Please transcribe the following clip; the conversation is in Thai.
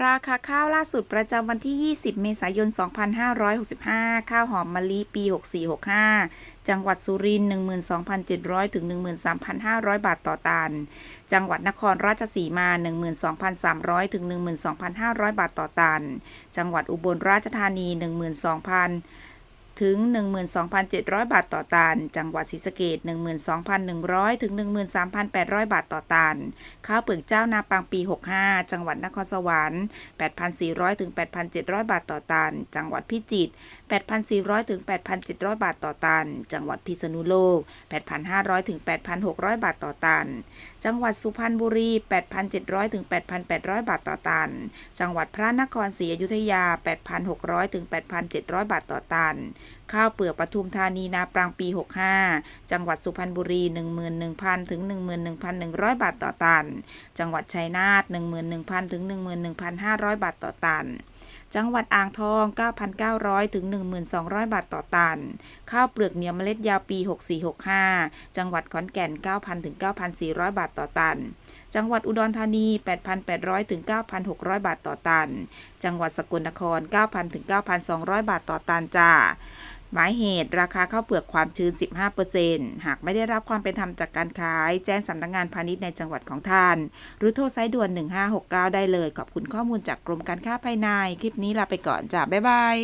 ราคาข้าวล่าสุดประจำวันที่ 20 เมษายน 2565 ข้าวหอมมะลิปี 6465 จังหวัดสุรินทร์12,700 ถึง 13,500 บาทต่อตัน จังหวัดนครราชสีมา 12,300 ถึง 12,500 บาทต่อตัน จังหวัดอุบลราชธานี 12,000 ถึง 12,700 บาทต่อตัน จังหวัดศรีสะเกด12,100 ถึง 13,800 บาทต่อตัน ข้าวเปลือกเจ้านาปังปี 65 จังหวัดนครสวรรค์ 8,400 ถึง 8,700 บาทต่อตัน จังหวัดพิจิตร 8,400 ถึง 8,700 บาทต่อตัน จังหวัดพิษณุโลก 8,500 ถึง 8,600 บาทต่อตัน จังหวัดสุพรรณบุรี 8,700 ถึง 8,800 บาทต่อตัน จังหวัดพระนครศรีอยุธยา 8,600 ถึง 8,700 บาทต่อตัน ข้าวเปลือกปทุมธานีนาปรังปี 65 จังหวัดสุพรรณบุรี 11,000 ถึง 11,100 บาทต่อตัน จังหวัดชัยนาท 11,000 ถึง 11,500 บาทต่อตัน จังหวัดอ่างทอง 9,900 ถึง 1,200 บาทต่อตัน ข้าวเปลือกเหนียวเมล็ดยาวปี 6465 จังหวัดขอนแก่น 9,000 ถึง 9,400 บาทต่อตัน จังหวัดอุดรธานี 8,800 ถึง 9,600 บาทต่อตัน จังหวัดสกลนคร 9,000 ถึง 9,200 บาทต่อตันจ้า หมายเหตุราคาข้าวเปลือกความชื้น 15%หากไม่ได้รับความเป็นธรรมจากการขาย แจ้งสำนักงานพาณิชย์ในจังหวัดของท่าน หรือโทรสายด่วน 1569 ได้เลย ขอบคุณข้อมูลจากกรมการค้าภายใน คลิปนี้ลาไปก่อนจ้าบ๊ายบาย